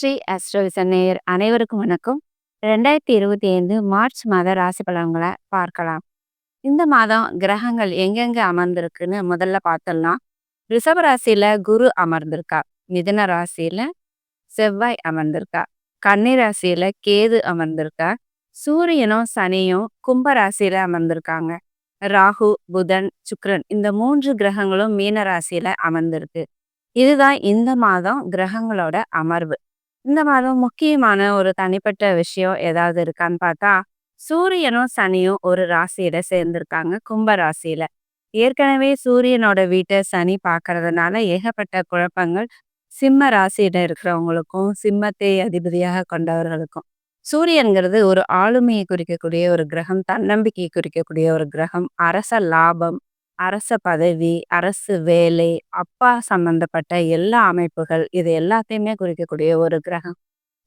ஸ்ரீ அஸ்ட்ரோவிசன் நேயர் அனைவருக்கும் வணக்கம். ரெண்டாயிரத்தி இருபத்தி ஐந்து மார்ச் மாத ராசி பலன்களை பார்க்கலாம். இந்த மாதம் கிரகங்கள் எங்கெங்க அமர்ந்திருக்குன்னு முதல்ல பார்த்தலாம் ரிஷப ராசியில குரு அமர்ந்திருக்கா மிதுன ராசியில செவ்வாய் அமர்ந்திருக்கா கன்னி ராசியில கேது அமர்ந்திருக்கா சூரியனும் சனியும் கும்ப ராசியில அமர்ந்திருக்காங்க. ராகு புதன் சுக்ரன் இந்த மூன்று கிரகங்களும் மீன ராசியில அமர்ந்திருக்கு. இதுதான் இந்த மாதம் கிரகங்களோட அமர்வு. இந்த மாதம் முக்கியமான ஒரு தனிப்பட்ட விஷயம் ஏதாவது இருக்கான்னு பார்த்தா சூரியனும் சனியும் ஒரு ராசியில சேர்ந்திருக்காங்க கும்ப ராசியில. ஏற்கனவே சூரியனோட வீட்டை சனி பார்க்கறதுனால ஏகப்பட்ட குழப்பங்கள் சிம்ம ராசியில இருக்கிறவங்களுக்கும் சிம்மத்தை அதிபதியாக கொண்டவர்களுக்கும். சூரியன்கிறது ஒரு ஆளுமையை குறிக்கக்கூடிய ஒரு கிரகம் தன்னம்பிக்கையை குறிக்கக்கூடிய ஒரு கிரகம் அரச லாபம் அரச பதவி அரசு வேலை அப்பா சம்பந்தப்பட்ட எல்லா அமைப்புகள் இது எல்லாத்தையுமே குறிக்கக்கூடிய ஒரு கிரகம்.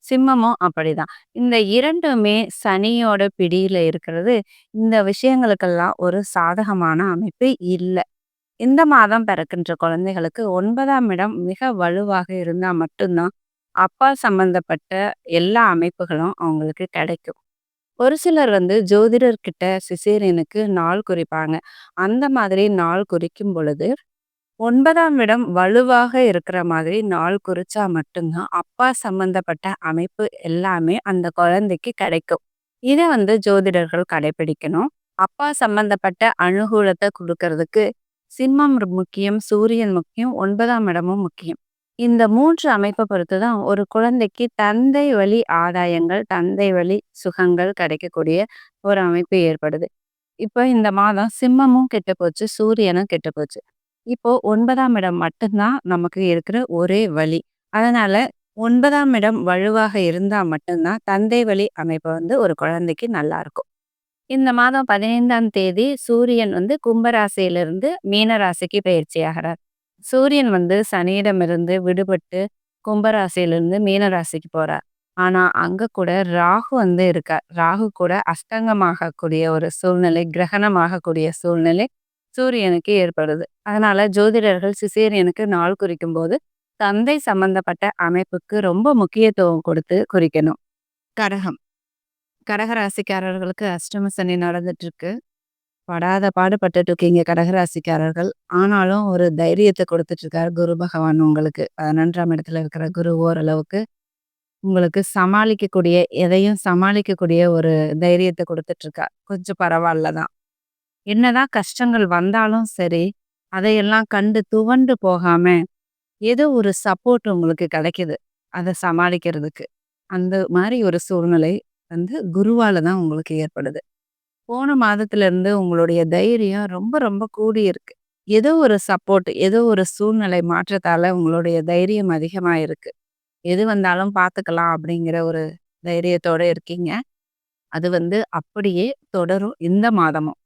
சிம்மமும் அப்படிதான். இந்த இரண்டுமே சனியோட பிடியில இருக்கிறது. இந்த விஷயங்களுக்கெல்லாம் ஒரு சாதகமான அமைப்பு இல்லை. இந்த மாதம் பிறக்கின்ற குழந்தைகளுக்கு ஒன்பதாம் இடம் மிக வலுவாக இருந்தால் மட்டும்தான் அப்பா சம்பந்தப்பட்ட எல்லா அமைப்புகளும் அவங்களுக்கு கிடைக்கும். ஒரு சிலர் வந்து ஜோதிடர்கிட்ட சிசேரியனுக்கு நாள் குறிப்பாங்க. அந்த மாதிரி நாள் குறிக்கும் பொழுது ஒன்பதாம் இடம் வலுவாக இருக்கிற மாதிரி நாள் குறிச்சா மட்டும்தான் அப்பா சம்பந்தப்பட்ட அமைப்பு எல்லாமே அந்த குழந்தைக்கு கிடைக்கும். இதை வந்து ஜோதிடர்கள் கடைபிடிக்கணும் அப்பா சம்பந்தப்பட்ட அனுகூலத்தை கொடுக்கறதுக்கு சிம்மம் முக்கியம் சூரியன் முக்கியம் ஒன்பதாம் இடமும் முக்கியம். இந்த மூன்று அமைப்பை பொறுத்து தான் ஒரு குழந்தைக்கு தந்தை வழி ஆதாயங்கள் தந்தை வழி சுகங்கள் கிடைக்கக்கூடிய ஒரு அமைப்பு ஏற்படுது. இப்போ இந்த மாதம் சிம்மமும் கெட்டு போச்சு சூரியனும் கெட்டு போச்சு. இப்போ ஒன்பதாம் இடம் மட்டும்தான் நமக்கு இருக்கிற ஒரே வழி. அதனால ஒன்பதாம் இடம் வலுவாக இருந்தா மட்டும்தான் தந்தை வழி அமைப்பு வந்து ஒரு குழந்தைக்கு நல்லா இருக்கும். இந்த மாதம் பதினைந்தாம் தேதி சூரியன் வந்து கும்பராசியிலிருந்து மீனராசிக்கு பயிற்சி ஆகிறார். சூரியன் வந்து சனியிடமிருந்து விடுபட்டு கும்பராசியிலிருந்து மீனராசிக்கு போறார். ஆனா அங்க கூட ராகு வந்து இருக்கார். ராகு கூட அஸ்தங்கமாகக்கூடிய ஒரு சூழ்நிலை கிரகணமாகக்கூடிய சூழ்நிலை சூரியனுக்கு ஏற்படுது. அதனால ஜோதிடர்கள் சிசேரியனுக்கு நாள் குறிக்கும் போது தந்தை சம்பந்தப்பட்ட அமைப்புக்கு ரொம்ப முக்கியத்துவம் கொடுத்து குறிக்கணும். கடகம். கடகராசிக்காரர்களுக்கு அஷ்டம சனி நடந்துட்டு இருக்கு. படாத பாடுபட்டுட்டு இருக்கீங்க கடகராசிக்காரர்கள். ஆனாலும் ஒரு தைரியத்தை கொடுத்துட்டு இருக்காரு குரு பகவான் உங்களுக்கு. பதினொன்றாம் இடத்துல இருக்கிற குரு ஓரளவுக்கு உங்களுக்கு சமாளிக்கக்கூடிய எதையும் சமாளிக்கக்கூடிய ஒரு தைரியத்தை கொடுத்துட்டு இருக்கா கொஞ்சம் பரவாயில்ல தான். என்னதான் கஷ்டங்கள் வந்தாலும் சரி அதையெல்லாம் கண்டு துவண்டு போகாம ஏதோ ஒரு சப்போர்ட் உங்களுக்கு கிடைக்குது அதை சமாளிக்கிறதுக்கு. அந்த மாதிரி ஒரு சூழ்நிலை வந்து குருவால தான் உங்களுக்கு ஏற்படுது. போன மாதத்துல இருந்து உங்களுடைய தைரியம் ரொம்ப ரொம்ப கூடியிருக்கு. ஏதோ ஒரு சப்போர்ட் ஏதோ ஒரு சூழ்நிலை மாற்றத்தால உங்களுடைய தைரியம் அதிகமா இருக்கு எது வந்தாலும் பார்த்துக்கலாம் அப்படிங்கிற ஒரு தைரியத்தோட இருக்கீங்க. அது வந்து அப்படியே தொடரும் இந்த மாதமும்.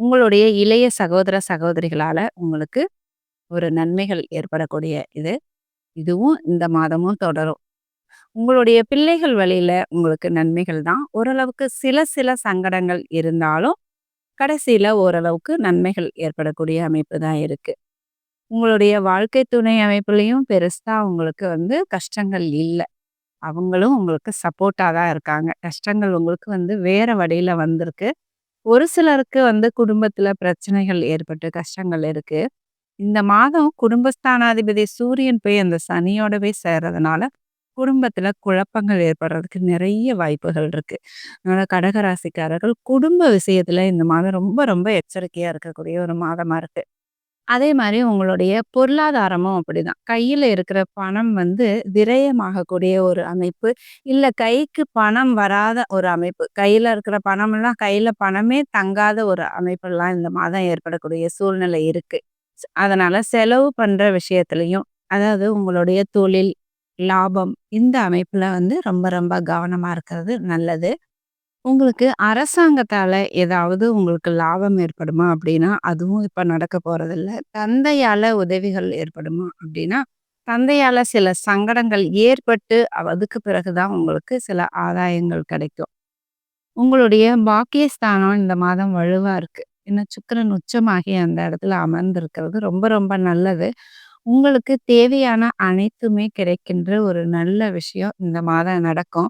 உங்களுடைய இளைய சகோதர சகோதரிகளால உங்களுக்கு ஒரு நன்மைகள் ஏற்படக்கூடிய இது. இதுவும் இந்த மாதமும் தொடரும். உங்களுடைய பிள்ளைகள் வழியில உங்களுக்கு நன்மைகள் தான். ஓரளவுக்கு சில சில சங்கடங்கள் இருந்தாலும் கடைசியில ஓரளவுக்கு நன்மைகள் ஏற்படக்கூடிய அமைப்பு தான் இருக்கு. உங்களுடைய வாழ்க்கை துணை அமைப்புலையும் பெருசா உங்களுக்கு வந்து கஷ்டங்கள் இல்லை. அவங்களும் உங்களுக்கு சப்போர்ட்டாக தான் இருக்காங்க. கஷ்டங்கள் உங்களுக்கு வந்து வேற வழியில வந்திருக்கு. ஒரு சிலருக்கு வந்து குடும்பத்துல பிரச்சனைகள் ஏற்பட்டு கஷ்டங்கள் இருக்கு. இந்த மாதம் குடும்பஸ்தானாதிபதி சூரியன் போய் அந்த சனியோடவே சேர்றதுனால குடும்பத்துல குழப்பங்கள் ஏற்படுறதுக்கு நிறைய வாய்ப்புகள் இருக்கு. அதனால கடகராசிக்காரர்கள் குடும்ப விஷயத்துல இந்த மாதம் ரொம்ப ரொம்ப எச்சரிக்கையா இருக்கக்கூடிய ஒரு மாதமா இருக்கு. அதே மாதிரி உங்களுடைய பொருளாதாரமும் அப்படிதான். கையில இருக்கிற பணம் வந்து விரயமாகக்கூடிய ஒரு அமைப்பு. இல்ல கைக்கு பணம் வராத ஒரு அமைப்பு. கையில இருக்கிற பணம் எல்லாம் கையில பணமே தங்காத ஒரு அமைப்பெல்லாம் இந்த மாதம் ஏற்படக்கூடிய சூழ்நிலை இருக்கு. அதனால செலவு பண்ற விஷயத்திலையும் அதாவது உங்களுடைய தொழில் லாபம் இந்த அமைப்பில் வந்து ரொம்ப ரொம்ப கவனமாக இருக்கிறது நல்லது. உங்களுக்கு அரசாங்கத்தால் ஏதாவது உங்களுக்கு லாபம் ஏற்படுமா அப்படின்னா, அதுவும் இப்போ நடக்க போகிறதில்ல தந்தையால் உதவிகள் ஏற்படுமா அப்படின்னா, தந்தையால் சில சங்கடங்கள் ஏற்பட்டு அதுக்கு பிறகு தான் உங்களுக்கு சில ஆதாயங்கள் கிடைக்கும். உங்களுடைய பாக்கியஸ்தானம் இந்த மாதம் வலுவாக இருக்குது இன்னும் சுக்கரன் உச்சமாகி அந்த இடத்துல அமர்ந்திருக்கிறது ரொம்ப ரொம்ப நல்லது. உங்களுக்கு தேவையான அனைத்துமே கிடைக்கின்ற ஒரு நல்ல விஷயம் இந்த மாதம் நடக்கும்.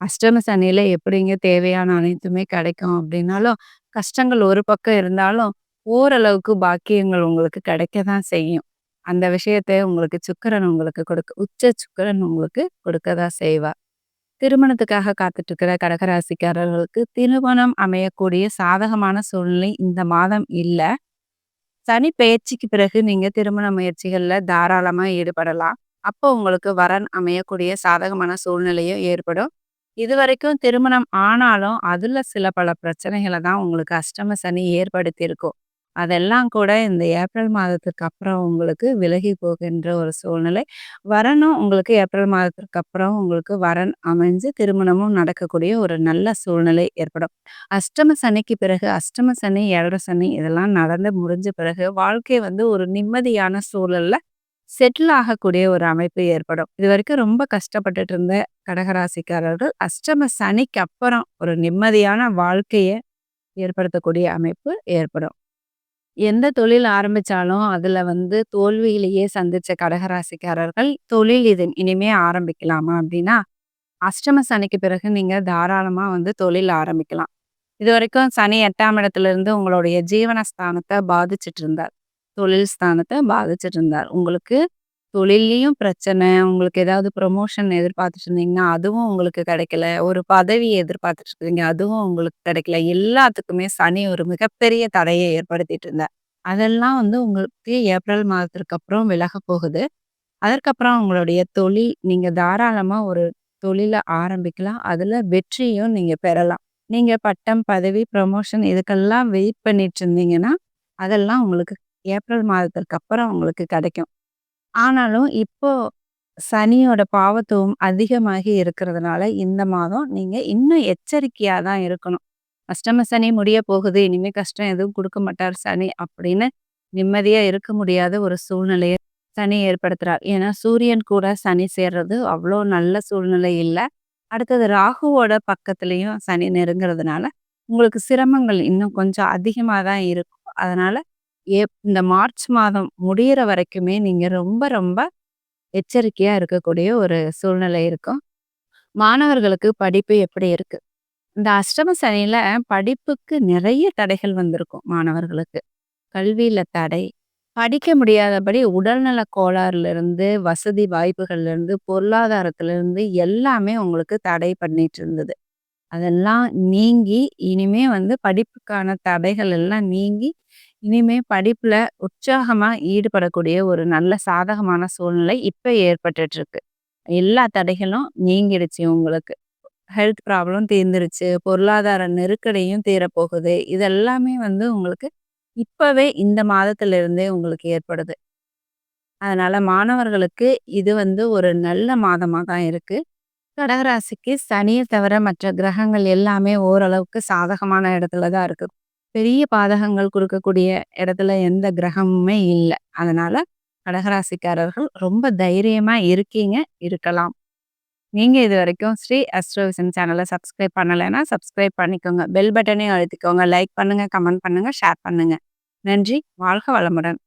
அஷ்டம சனியில எப்படிங்க தேவையான அனைத்துமே கிடைக்கும் அப்படின்னாலும், கஷ்டங்கள் ஒரு பக்கம் இருந்தாலும், ஓரளவுக்கு பாக்கியங்கள் உங்களுக்கு கிடைக்க தான் செய்யும். அந்த விஷயத்த உங்களுக்கு சுக்கிரன் உங்களுக்கு கொடுக்க உச்ச சுக்கிரன் உங்களுக்கு கொடுக்க தான் செய்வார். திருமணத்துக்காக காத்துட்டு இருக்கிற கடகராசிக்காரர்களுக்கு திருமணம் அமையக்கூடிய சாதகமான சூழ்நிலை இந்த மாதம் இல்ல. சனி பயிற்சிக்கு பிறகு நீங்க திருமண முயற்சிகள்ல தாராளமா ஈடுபடலாம். அப்போ உங்களுக்கு வரன் அமையக்கூடிய சாதகமான சூழ்நிலையும் ஏற்படும். இதுவரைக்கும் திருமணம் ஆனாலும், அதுல சில பல பிரச்சனைகளை தான் உங்களுக்கு அஷ்டம சனி ஏற்படுத்தியிருக்கும். அதெல்லாம் கூட இந்த ஏப்ரல் மாதத்துக்கு அப்புறம் உங்களுக்கு விலகி போகின்ற ஒரு சூழ்நிலை. வரனும் உங்களுக்கு ஏப்ரல் மாதத்திற்கு அப்புறம் உங்களுக்கு வரன் அமைஞ்சு திருமணமும் நடக்கக்கூடிய ஒரு நல்ல சூழ்நிலை ஏற்படும். அஷ்டம சனிக்கு பிறகு அஷ்டம சனி, ஏழரை சனி இதெல்லாம் நடந்து முடிஞ்ச பிறகு வாழ்க்கை வந்து ஒரு நிம்மதியான சூழல்ல செட்டில் ஆகக்கூடிய ஒரு அமைப்பு ஏற்படும். இதுவரைக்கும் ரொம்ப கஷ்டப்பட்டுட்டு இருந்த கடகராசிக்காரர்கள் அஷ்டம சனிக்கு அப்புறம் ஒரு நிம்மதியான வாழ்க்கைய ஏற்படுத்தக்கூடிய அமைப்பு ஏற்படும். எந்த தொழில் ஆரம்பிச்சாலும் அதுல வந்து தோல்வியிலேயே சந்திச்ச கடகராசிக்காரர்கள், தொழில் இது இனிமே ஆரம்பிக்கலாமா அப்படின்னா, அஷ்டம சனிக்கு பிறகு நீங்க தாராளமா வந்து தொழில் ஆரம்பிக்கலாம். இது வரைக்கும் சனி எட்டாம் இடத்துல இருந்து உங்களுடைய ஜீவன ஸ்தானத்தை பாதிச்சுட்டு இருந்தார். தொழில் ஸ்தானத்தை பாதிச்சுட்டு இருந்தார். உங்களுக்கு தொழில்லயும் பிரச்சனை, உங்களுக்கு ஏதாவது ப்ரமோஷன் எதிர்பார்த்துட்டு இருந்தீங்கன்னா, அதுவும் உங்களுக்கு கிடைக்கல. ஒரு பதவி எதிர்பார்த்துட்டு இருக்கீங்க, அதுவும் உங்களுக்கு கிடைக்கல. எல்லாத்துக்குமே சனி ஒரு மிகப்பெரிய தடையை ஏற்படுத்திட்டு இருந்தார். அதெல்லாம் வந்து உங்களுக்கு ஏப்ரல் மாதத்திற்கு அப்புறம் விலகப் போகுது. அதற்கப்புறம் உங்களுடைய தொழில் நீங்க தாராளமா ஒரு தொழில ஆரம்பிக்கலாம். அதுல வெற்றியும் நீங்க பெறலாம். நீங்க பட்டம், பதவி, ப்ரமோஷன் இதுக்கெல்லாம் வெயிட் பண்ணிட்டு இருந்தீங்கன்னா, அதெல்லாம் உங்களுக்கு ஏப்ரல் மாதத்திற்கு அப்புறம் உங்களுக்கு கிடைக்கும். ஆனாலும் இப்போ சனியோட பாவத்துவம் அதிகமாகி இருக்கிறதுனால, இந்த மாதம் நீங்க இன்னும் எச்சரிக்கையா தான் இருக்கணும். அஷ்டம சனி முடிய போகுது. இனிமே கஷ்டம் எதுவும் கொடுக்க மாட்டார் சனி அப்படின்னு நிம்மதியா இருக்க முடியாத ஒரு சூழ்நிலையை சனி ஏற்படுத்துறார். ஏன்னா சூரியன் கூட சனி சேர்றது அவ்வளோ நல்ல சூழ்நிலை இல்லை அடுத்தது ராகுவோட பக்கத்துலேயும் சனி நெருங்கிறதுனால உங்களுக்கு சிரமங்கள் இன்னும் கொஞ்சம் அதிகமாக தான் இருக்கும். அதனால ஏப் இந்த மார்ச் மாதம் முடியிற வரைக்குமே நீங்கள் ரொம்ப ரொம்ப எச்சரிக்கையாக இருக்கக்கூடிய ஒரு சூழ்நிலை இருக்கும். மாணவர்களுக்கு படிப்பு எப்படி இருக்கு? இந்த அஷ்டம சனியில படிப்புக்கு நிறைய தடைகள் வந்திருக்கும் மாணவர்களுக்கு. கல்வியில தடை, படிக்க முடியாதபடி உடல்நல கோளாறுல இருந்து, வசதி வாய்ப்புகள்ல இருந்து, பொருளாதாரத்துல இருந்து எல்லாமே உங்களுக்கு தடை பண்ணிட்டு இருந்தது. அதெல்லாம் நீங்கி, இனிமே வந்து படிப்புக்கான தடைகள் எல்லாம் நீங்கி, இனிமே படிப்புல உற்சாகமா ஈடுபடக்கூடிய ஒரு நல்ல சாதகமான சூழ்நிலை இப்ப ஏற்பட்டுட்டு இருக்கு. எல்லா தடைகளும் நீங்கிடுச்சு உங்களுக்கு. ஹெல்த் ப்ராப்ளம் தீர்ந்துருச்சு. பொருளாதார நெருக்கடியும் தீரப்போகுது. இதெல்லாமே வந்து உங்களுக்கு இப்பவே இந்த மாதத்திலிருந்தே உங்களுக்கு ஏற்படுது. அதனால மாணவர்களுக்கு இது வந்து ஒரு நல்ல மாதமா தான் இருக்கு. கடகராசிக்கு சனிய தவிர மற்ற கிரகங்கள் எல்லாமே ஓரளவுக்கு சாதகமான இடத்துல தான் இருக்கு. பெரிய பாதகங்கள் கொடுக்கக்கூடிய இடத்துல எந்த கிரகமுமே இல்லை அதனால கடகராசிக்காரர்கள் ரொம்ப தைரியமா இருக்கீங்க, இருக்கலாம். நீங்க இதுவரைக்கும் ஸ்ரீ அஸ்ட்ரோவிஷன் சேனலை சப்ஸ்கிரைப் பண்ணலைன்னா, சப்ஸ்கிரைப் பண்ணிக்கோங்க. பெல் பட்டனையும் அழுத்திக்கோங்க. லைக் பண்ணுங்க, கமெண்ட் பண்ணுங்க, ஷேர் பண்ணுங்க. நன்றி. வாழ்க வளமுடன்.